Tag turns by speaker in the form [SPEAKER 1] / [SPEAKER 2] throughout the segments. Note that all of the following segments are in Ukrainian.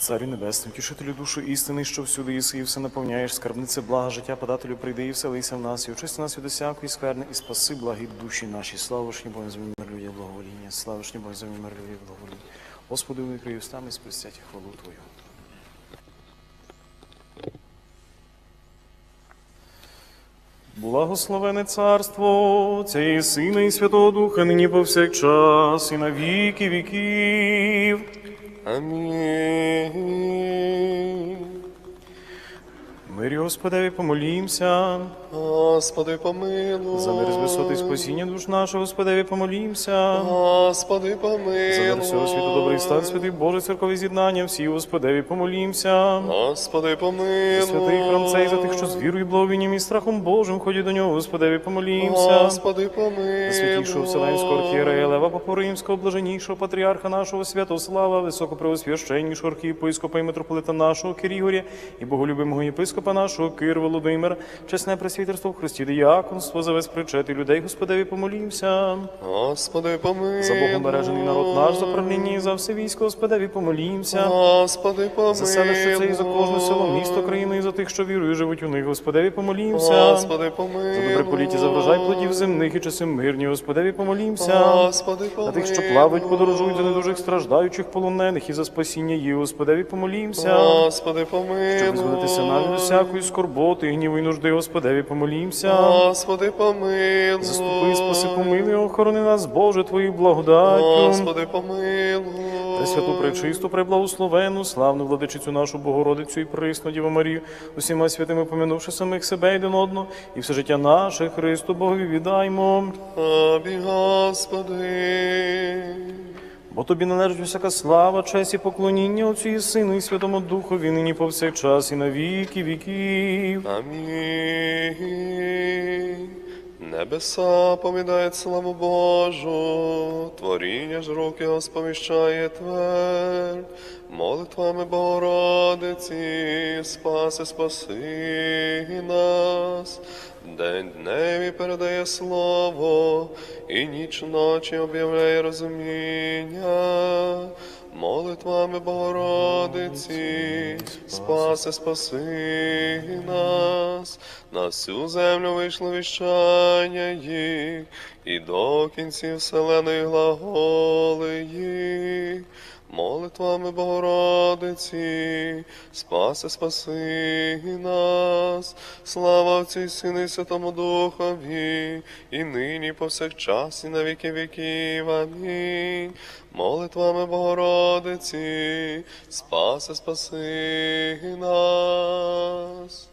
[SPEAKER 1] Царю Небесний, тішителю душу істини, що всюди єси і все наповняєш, скарбнице блага життя, подателю прийди і вселися в нас, і очисти нас від усякої скверни, і спаси благі душі наші. Славошні Богу землі мир людя благовоління, славошні Богу землі мир людя благовоління. Господи, викрий устами і хвалу Твою. Благословене царство Отця і Сина і Святого Духа, нині повсякчас і на віки віків.
[SPEAKER 2] Амінь.
[SPEAKER 1] Мирі Господеві помолімся.
[SPEAKER 2] Господи, помилуй.
[SPEAKER 1] За мир з висоти спасіння душ нашого, Господеві помолімся.
[SPEAKER 2] Господи, помилуй.
[SPEAKER 1] За мир всього світу добрий стан, святий Боже, церкові з'єднання, всі Господеві помолімся.
[SPEAKER 2] Господи, помилуй.
[SPEAKER 1] Святий храм цей за тих, що з вірою, благовінням і страхом Божим ходять до нього, Господеві помолімся.
[SPEAKER 2] Господи, помилуй.
[SPEAKER 1] За святішого Вселенського архієрея Лева Папу Римського, блаженнішого патріарха нашого Святослава, високопреосвященнішого архієпископа і митрополита нашого Кирігоря і боголюбимого єпископа нашого Кир Володимира, чесне пресвітерство в Христі діяконство, за весь причет і людей, Господеві помолімся.
[SPEAKER 2] Господи, помилуй.
[SPEAKER 1] За Богом бережений народ наш, за правління і за все військо, Господеві помолімся.
[SPEAKER 2] Господи, помилуй.
[SPEAKER 1] За селище це і за кожне село, місто, країну, і за тих, що вірують, живуть у них, Господеві помолімся.
[SPEAKER 2] Господи, помилуй.
[SPEAKER 1] За добре поліття, за врожай плодів земних і часи мирні, Господеві помолімся.
[SPEAKER 2] Господи,
[SPEAKER 1] За тих, що плавають, подорожують, за недужих страждаючих полонених і за спасіння їх, Господеві помолімся.
[SPEAKER 2] Господи, помилуй.
[SPEAKER 1] Щоб визволитися нам від усякої скорботи, гніву і нужди, Господеві помолімся.
[SPEAKER 2] Господи, помилуй.
[SPEAKER 1] Заступи, спаси, помилуй, охорони нас, Боже, Твою благодаттю.
[SPEAKER 2] Господи, помилуй.
[SPEAKER 1] Пресвяту, пречисту, преблагословену, славну владичицю нашу Богородицю і присну Діву Марію, усіма святими помянувши самих себе один одного, і все життя наше Христу Богові віддаймо.
[SPEAKER 2] Тобі, Господи.
[SPEAKER 1] Бо тобі належить всяка слава, честь і поклоніння Отцю і Сину і Святому Духові, нині повсякчас і на віки віків.
[SPEAKER 2] Амінь. Небеса помідають славу Божу, творіння ж руки Його сповіщає твер, молитвами Богородиці, спаси, спаси нас. День дневі передає слово, і ніч ночі об'являє розуміння. Молитвами Богородиці, спаси, спаси нас, на всю землю вийшло віщання їх, і до кінців вселеної глаголи їх. Молитвами Богородиці, спаси, спаси нас, слава Отцю і Сину Святому Духові, і нині повсякчас, і на віки віків. Амінь. Молитвами Богородиці, спаси, спаси нас.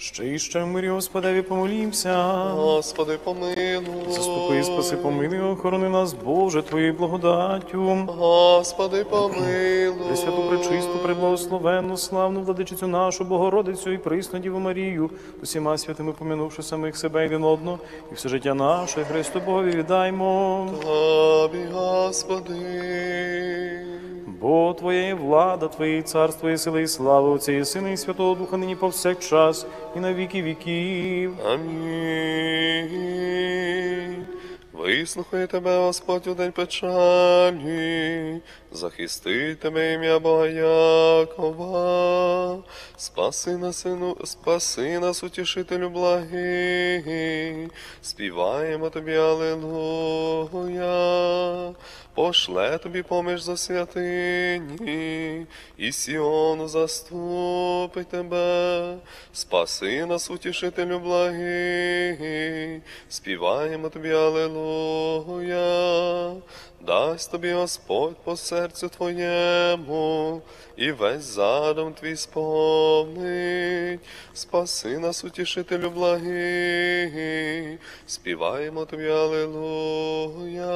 [SPEAKER 1] Ще і ще в мирі Господеві помолімся.
[SPEAKER 2] Господи, помилуй.
[SPEAKER 1] Заступи, спаси, помилуй, охорони нас, Боже, Твоєю благодаттю.
[SPEAKER 2] Господи, помилуй.
[SPEAKER 1] Пресвяту, пречисту, преблагословенну, славну владичицю нашу, Богородицю і присну Діву Марію, усіма святими помянувши самих себе один одного, і все життя наше Христу Богові віддаймо.
[SPEAKER 2] Тобі, Господи.
[SPEAKER 1] Бо Твоя є влада, Твоє є царство і сила і слава Отця і Сина і Святого Духа нині повсякчас і на віки віків.
[SPEAKER 2] Амінь. Вислухай тебе, Господь, у день печалі, захисти тебе ім'я Бога Якова, спаси нас, сину, спаси нас, утішителю благий, співаємо тобі, Аллилуйя. Пошле тобі поміж за святині, і Сіону заступить тебе, спаси нас, утішителю благий, співаємо тобі, Аллилуйя. Дасть тобі Господь по серцю твоєму, і весь задум твій сповнить. Спаси нас, утішителю благий, співаємо тобі, Аллилуйя.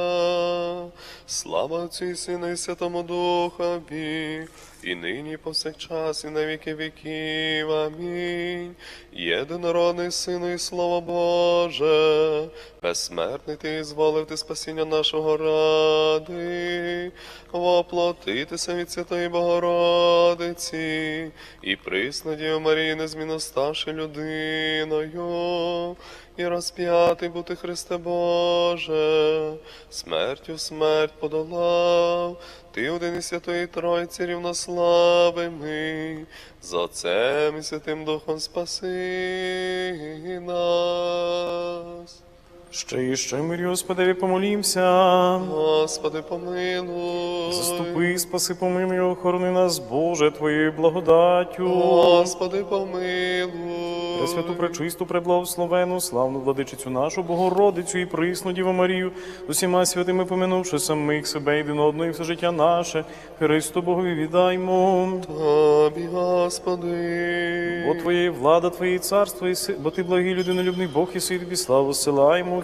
[SPEAKER 2] Слава Отцю і Сину і Святому Духові, і нині і повсякчас, і на віки віків. Амінь. Єдинородний Сину і Слово Боже, безсмертний ти зволив ти спасіння нашого ради, воплотитися від Святої Богородиці, і приснадію Марії, незмінно ставши людиною, і розп'ятий бути Христе Боже, смертю смерть подолав. Ти один і святої Тройці рівнославими, за Отцем і Святим Духом спаси нас.
[SPEAKER 1] Ще і ще мирі, Господеві, помолімся.
[SPEAKER 2] Господи, помилуй.
[SPEAKER 1] Заступи, спаси, помилуй, охорони нас, Боже, Твоєю благодаттю.
[SPEAKER 2] Господи, помилуй.
[SPEAKER 1] Пресвяту, пречисту, преблагословену, славну владичицю нашу, Богородицю і присну Діву Марію, з усіма святими поминувши самих себе один одного і все життя наше, Христу Богові віддаймо.
[SPEAKER 2] Тобі, Господи.
[SPEAKER 1] Бо Твоє влада, Твоє царство, і си- бо Ти благий людинолюбний Бог і сей тобі славу силаємо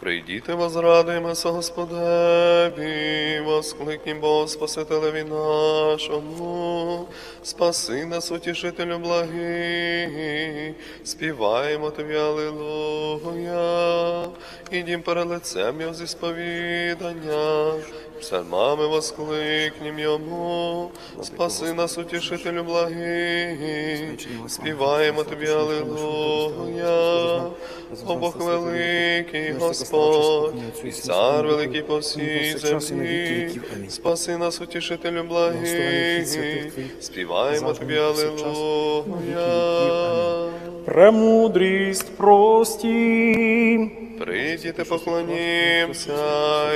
[SPEAKER 2] Прийдіте, возрадуємося Господеві, воскликнім Бог Спасителеві нашому, спаси нас, утішителю благий, співаємо тобі, Аллилуйя, ідім перед лицем його зі сповідання, псалмами воскликнім йому, спаси нас, утішителю благий, співаємо тобі, Аллилуйя, О Бог великий, Господь, і цар великий по всій землі, спаси нас, утішителю благий, співаємо тобі, Аллилуйя.
[SPEAKER 1] Премудрість прості.
[SPEAKER 2] Прийдіте, поклонімся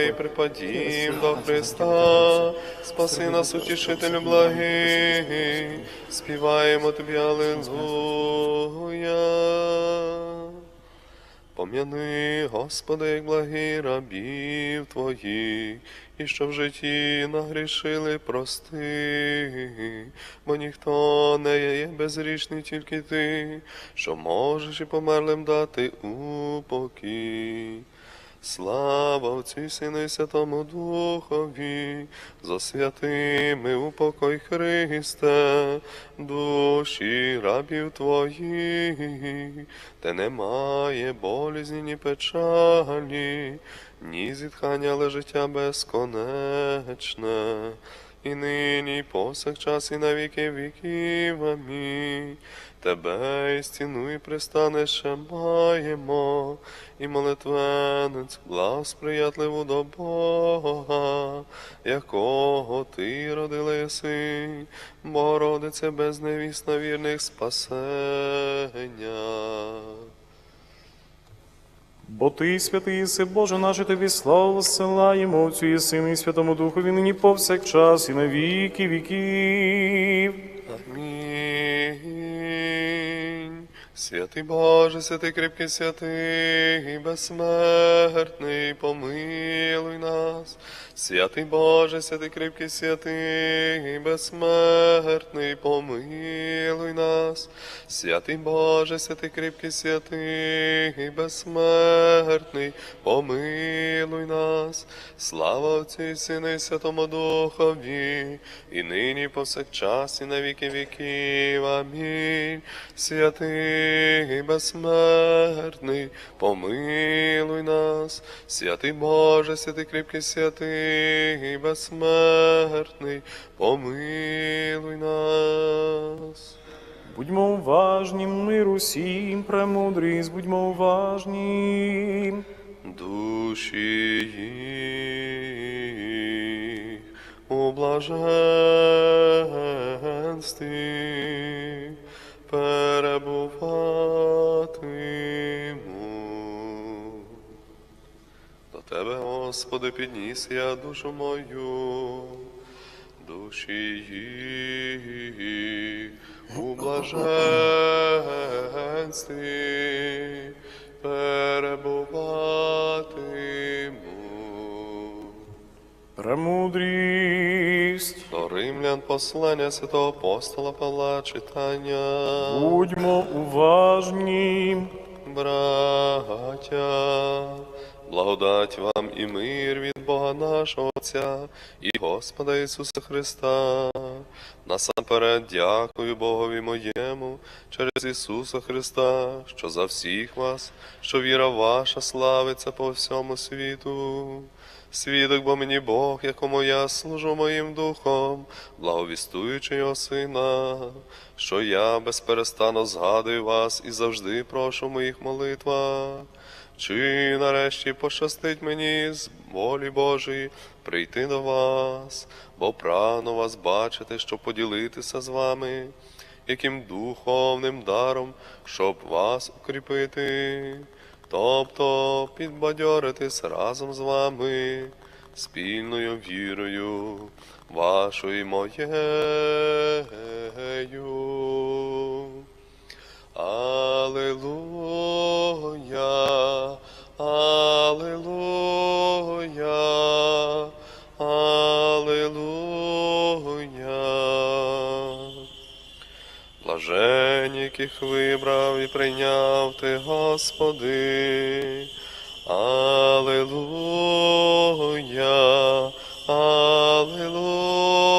[SPEAKER 2] і припадім до Христа, спаси нас, утішителю благий, співаємо тобі, Аллилуйя. Пом'яни, Господи, як благі рабів Твоїх, і що в житті нагрішили прости, бо ніхто не є безрічний, тільки ти, що можеш і померлим дати упокій. Слава Отцю Сину і Святому Духові, за святими упокой Христе, душі рабів Твоїх, де немає болізні, ні печалі, ні зітхання, але життя безконечне. І нині, і повсякчас, і на віки віків. Тебе і стіну і пристане ще маємо, і молитвенець, благ сприятливу до Бога, якого ти родила єси, Богородице безневісна вірних спасення.
[SPEAKER 1] Бо ти, святий єси, Боже наш, тобі славу зсилаємо Отцю і Сину і Святому Духові нині повсякчас і на віки віків.
[SPEAKER 2] Амінь. Святий Боже, святий кріпкий святий, безсмертний, помилуй нас. Святий Боже, святий кріпкий святий, безсмертний, помилуй нас. Святий Боже, святий кріпкий святий, безсмертний, помилуй нас. Слава Отцю і Сину і Святому Духові, і нині повсякчас, і на віки віків. Амінь. Святий безсмертний, помилуй нас. Святий Боже, святий кріпкий святий, безсмертний, помилуй нас.
[SPEAKER 1] Будьмо уважні, мир усім, премудрість, будьмо уважні.
[SPEAKER 2] Душі їх у блаженстві перебуватиму. Господи, підніс я душу мою, душі їх у блаженстві перебуватиму.
[SPEAKER 1] Премудрість.
[SPEAKER 2] До римлян послання святого апостола Павла читання.
[SPEAKER 1] Будьмо уважні.
[SPEAKER 2] Браття, благодать вам і мир від Бога нашого Отця і Господа Ісуса Христа. Насамперед дякую Богові моєму через Ісуса Христа, що за всіх вас, що віра ваша славиться по всьому світу. Свідок бо мені Бог, якому я служу моїм духом, благовістуючи його сина, що я безперестанно згадую вас і завжди прошу моїх молитвах. Чи нарешті пощастить мені з волі Божої прийти до вас, бо прагну вас бачити, щоб поділитися з вами, яким духовним даром, щоб вас укріпити, тобто підбадьоритись разом з вами, спільною вірою вашою і моєю. Аллилуйя, Блаженніх вибрав і прийняв ти, Господи, Аллилуйя, Аллилуйя.